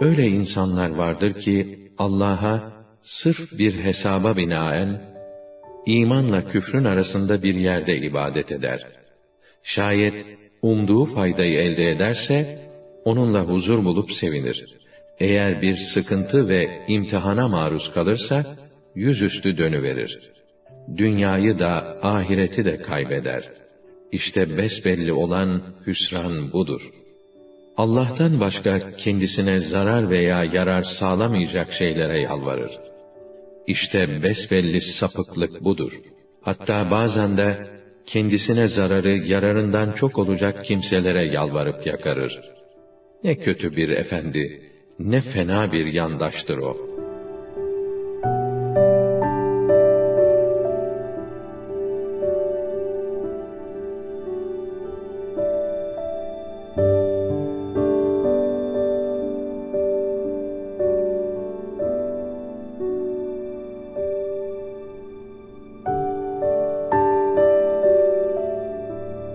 Öyle insanlar vardır ki Allah'a sırf bir hesaba binaen imanla küfrün arasında bir yerde ibadet eder. Şayet umduğu faydayı elde ederse onunla huzur bulup sevinir. Eğer bir sıkıntı ve imtihana maruz kalırsa yüzüstü dönüverir. Dünyayı da ahireti de kaybeder. İşte besbelli olan hüsran budur. Allah'tan başka kendisine zarar veya yarar sağlamayacak şeylere yalvarır. İşte besbelli sapıklık budur. Hatta bazen de kendisine zararı yararından çok olacak kimselere yalvarıp yakarır. Ne kötü bir efendi, ne fena bir yandaştır o.''